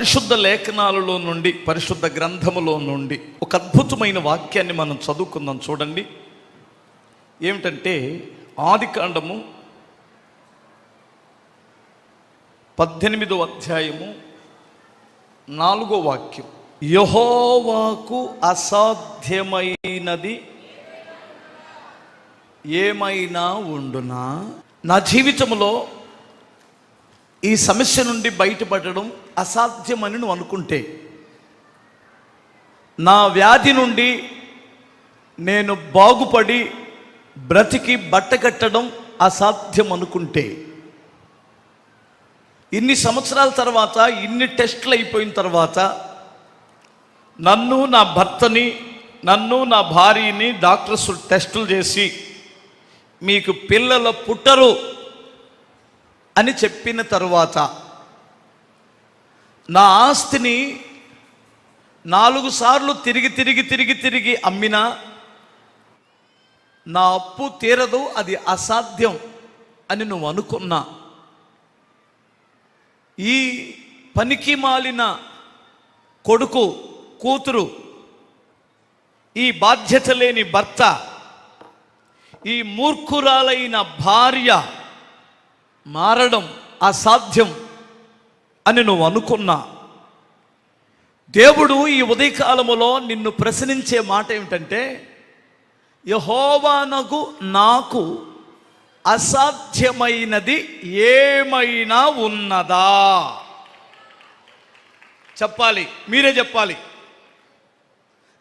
పరిశుద్ధ లేఖనాలలో నుండి పరిశుద్ధ గ్రంథములో నుండి ఒక అద్భుతమైన వాక్యాన్ని మనం చదువుకుందాం చూడండి. ఏమిటంటే ఆది కాండము పద్దెనిమిదో అధ్యాయము నాలుగో వాక్యం. యహోవాకు అసాధ్యమైనది ఏమైనా ఉండునా? నా జీవితంలో ఈ సమస్య నుండి బయటపడడం అసాధ్యమని నువ్వు అనుకుంటే నా వ్యాధి నుండి నేను బాగుపడి బ్రతికి బట్టకట్టడం అసాధ్యం అనుకుంటే ఇన్ని సంవత్సరాల తర్వాత ఇన్ని టెస్టులు అయిపోయిన తర్వాత నన్ను నా భర్తని నన్ను నా భార్యని డాక్టర్స్ టెస్టులు చేసి మీకు పిల్లలు పుట్టరు అని చెప్పిన తర్వాత నా ఆస్తిని నాలుగు సార్లు తిరిగి తిరిగి తిరిగి తిరిగి అమ్మినా నా అప్పు తీరదు అది అసాధ్యం అని నువ్వు అనుకున్నా. ఈ పనికి మాలిన కొడుకు కూతురు ఈ బాధ్యత లేని భర్త ఈ మూర్ఖురాలైన భార్య మారడం అసాధ్యం. అని నువ్వు అనుకున్నా. దేవుడు ఈ ఉదయకాలములో నిన్ను ప్రశ్నించే మాట ఏమిటంటే యహోవానకు నాకు అసాధ్యమైనది ఏమైనా ఉన్నదా? చెప్పాలి మీరే చెప్పాలి.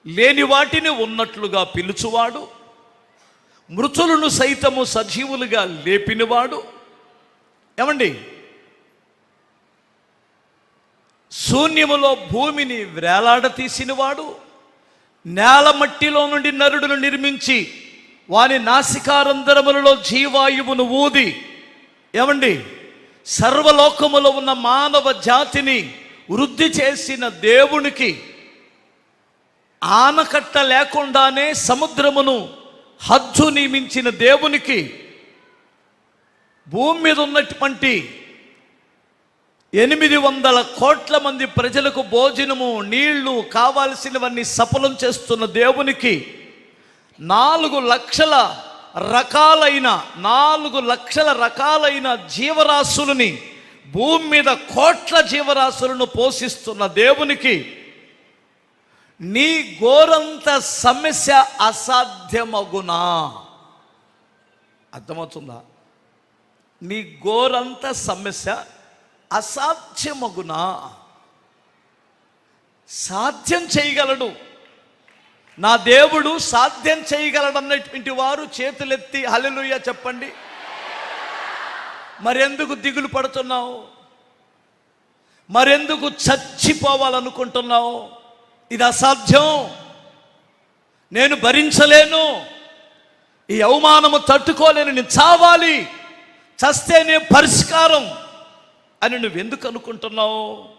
లేని వాటిని ఉన్నట్లుగా పిలుచువాడు మృతులను సైతము సజీవులుగా లేపినవాడు. ఏమండి? శూన్యములో భూమిని వేలాడ తీసినవాడు నేల మట్టిలో నుండి నరుడును నిర్మించి వాని నాసికారంధ్రములలో జీవాయువును ఊది. ఏమండి? సర్వలోకములో ఉన్న మానవ జాతిని వృద్ధి చేసిన దేవునికి ఆనకట్ట లేకుండానే సముద్రమును హద్దు నియమించిన దేవునికి భూమి మీద ఉన్నటువంటి ఎనిమిది వందల కోట్ల మంది ప్రజలకు భోజనము నీళ్ళు కావాల్సినవన్నీ సఫలం చేస్తున్న దేవునికి నాలుగు లక్షల రకాలైన నాలుగు లక్షల రకాలైన జీవరాశులని భూమి మీద కోట్ల జీవరాశులను పోషిస్తున్న దేవునికి నీ ఘోరంత సమస్య అసాధ్యమగునా? అర్థమవుతుందా? నీ ఘోరంత సమస్య అసాధ్యమగునా? సాధ్యం చేయగలడు. నా దేవుడు సాధ్యం చేయగలడన్నటువంటి వారు చేతులెత్తి హల్లెలూయా చెప్పండి. మరెందుకు దిగులు పడుతున్నావు? మరెందుకు చచ్చిపోవాలనుకుంటున్నావు? ఇది అసాధ్యం. నేను భరించలేను. ఈ అవమానము తట్టుకోలేను. నేను చావాలి. చస్తేనే పరిష్కారం. అని నువ్వు ఎందుకు అనుకుంటున్నావు?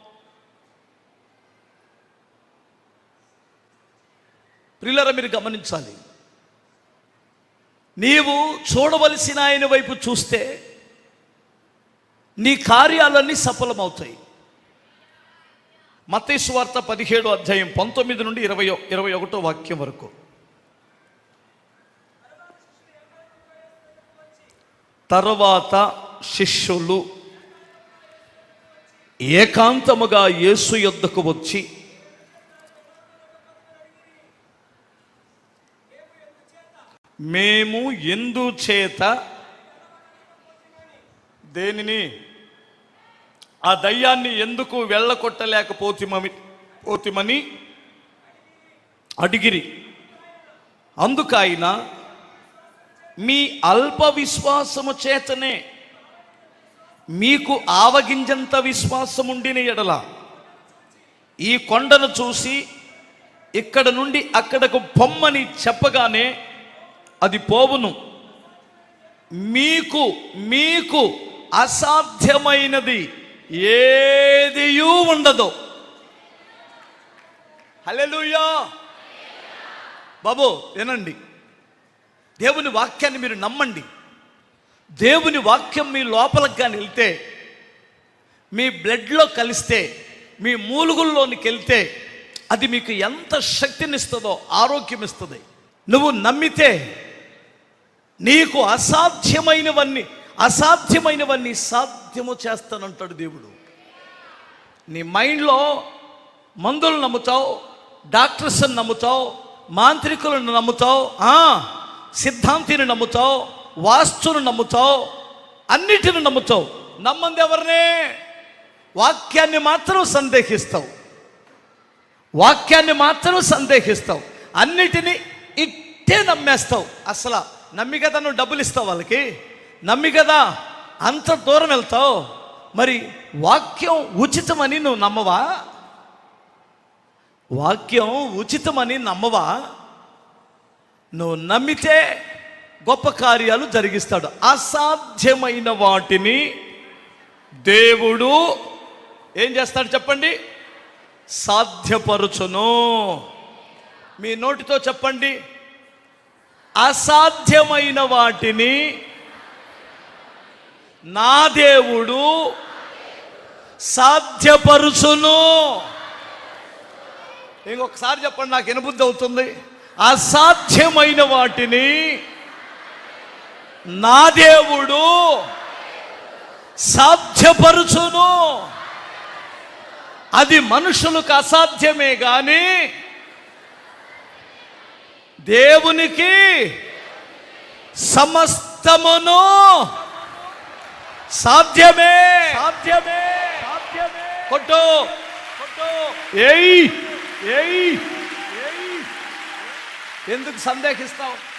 ప్రిల్లర మీరు గమనించాలి. నీవు చూడవలసిన ఆయన వైపు చూస్తే నీ కార్యాలన్నీ సఫలమవుతాయి. మతేశ్వార్త వార్త పదిహేడు అధ్యాయం పంతొమ్మిది నుండి ఇరవై ఇరవై ఒకటో వాక్యం వరకు. తర్వాత శిష్యులు ఏకాంతముగా యేసు యొద్దకు వచ్చి మేము ఎందు చేత దేనిని ఆ దయ్యాన్ని ఎందుకు వెళ్ళకొట్టలేకపోతిమని పోతిమని అడిగిరి. అందుకైనా మీ అల్ప విశ్వాసము చేతనే మీకు ఆవగింజంత విశ్వాసం ఉండిన ఎడల ఈ కొండను చూసి ఇక్కడ నుండి అక్కడకు పొమ్మని చెప్పగానే అది పోవును. మీకు మీకు అసాధ్యమైనది ఏదియూ ఉండదు. హలెలుయా బాబు వినండి. దేవుని వాక్యాన్ని మీరు నమ్మండి. దేవుని వాక్యం మీ లోపలికి కానీ వెళ్తే మీ బ్లడ్లో కలిస్తే మీ మూలుగుల్లోనికి వెళ్తే అది మీకు ఎంత శక్తినిస్తుందో ఆరోగ్యం ఇస్తుంది నువ్వు నమ్మితే నీకు అసాధ్యమైనవన్నీ అసాధ్యమైనవన్నీ సాధ్యము చేస్తానంటాడు దేవుడు. నీ మైండ్లో మందులు నమ్ముతావు డాక్టర్స్ని నమ్ముతావు మాంత్రికులను నమ్ముతావు సిద్ధాంతిని నమ్ముతావు వాస్తును నమ్ముతావు అన్నిటిని నమ్ముతావు. నమ్మంది ఎవరినే? వాక్యాన్ని మాత్రం సందేహిస్తావు. వాక్యాన్ని మాత్రం సందేహిస్తావు. అన్నిటినీ ఇట్టే నమ్మేస్తావు. అసలు నమ్మి కదా నువ్వు డబ్బులు ఇస్తావు వాళ్ళకి? నమ్మి కదా? అంత దూరం వెళ్తావు. మరి వాక్యం ఉచితమని నువ్వు నమ్మవా? వాక్యం ఉచితమని నమ్మవా? నువ్వు నమ్మితే గొప్ప కార్యాలు జరిగిస్తాడు. అసాధ్యమైన వాటిని దేవుడు ఏం చేస్తాడు చెప్పండి? సాధ్యపరుచును. మీ నోటితో చెప్పండి. అసాధ్యమైన వాటిని నా దేవుడు సాధ్యపరుచును. ఇంకొకసారి చెప్పండి నాకు వినబుద్ధి అవుతుంది. అసాధ్యమైన వాటిని నా దేవుడు సాధ్యపరుచును. అది మనుషులకు అసాధ్యమే గాని దేవునికి సమస్తమును సాధ్యమే. సాధ్యమే. సాధ్యమే. కొట్టు. కొట్టు. ఏయ్. ఏయ్. ఏయ్ ఎందుకు సందేహిస్తావు?